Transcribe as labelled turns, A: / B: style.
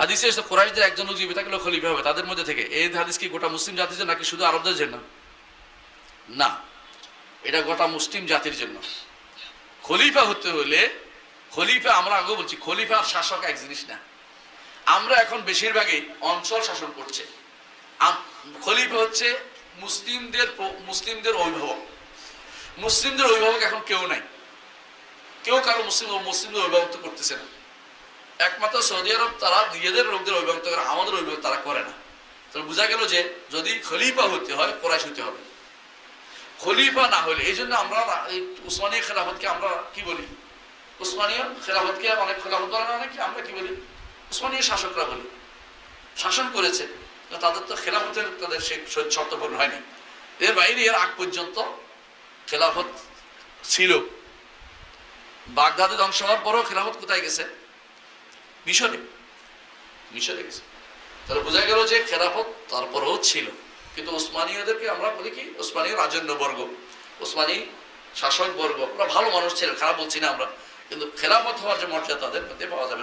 A: হাদিসে এসে কোরাইশদের একজন লোক জীবিত থাকলে খলিফা হবে। তাদের মধ্যে থেকে এই হাদিস কি গোটা মুসলিম জাতির জন্য নাকি শুধু আরবদের জন্য? না, এটা গোটা মুসলিম জাতির জন্য। খলিফা হতে হলে, খলিফা আমরা আগে বলছি, খলিফা শাসক এক জিনিস না। আমরা এখন বেশিরভাগই অঞ্চল শাসন করছে। খলিফা হচ্ছে মুসলিমদের মুসলিমদের অভিভাবক। মুসলিমদের অভিভাবক এখন কেউ নাই। কেউ কারও মুসলিম, মুসলিমদের অভিভাবক করতেছে না। একমাত্র সৌদি আরব তারা নিজেদের লোকদের অভিভাবক করে, আমাদের অভিভাবক তারা করে না। তাহলে বোঝা গেল যে যদি খলিফা হতে হয়, কোরাইশ হতে হবে। খলিফা না হলে, এই জন্য আমরা উসমানীয় খেলাফতকে আমরা কি বলি? উসমানীয় খেলাফতকে অনেক খেলাফত বলে না অনেকে আমরা কি বলি? উসমানীয় শাসকরা বলি। শাসন করেছে তাদের তো খেলাফতের তাদের সে শর্ত পূরণ হয়নি। এর বাইরে এর আগ পর্যন্ত খেলাফত ছিল। বাগদাদে ধ্বংস হওয়ার পরও খেলাফত কোথায় গেছে? মিশরে মিশরে গেছে। তাহলে বোঝা গেল যে খেরাফত তারপরেও ছিল। কিন্তু ওসমানীয়দেরকে আমরা বলি কি? ওসমানীয় রাজন্য বর্গ ওসমানী শাসকবর্গ। ওরা ভালো মানুষ ছিলেন খারাপ বলছি না আমরা। কিন্তু খেলাফত হওয়ার যে মর্যাদা তাদের মধ্যে পাওয়া যাবে।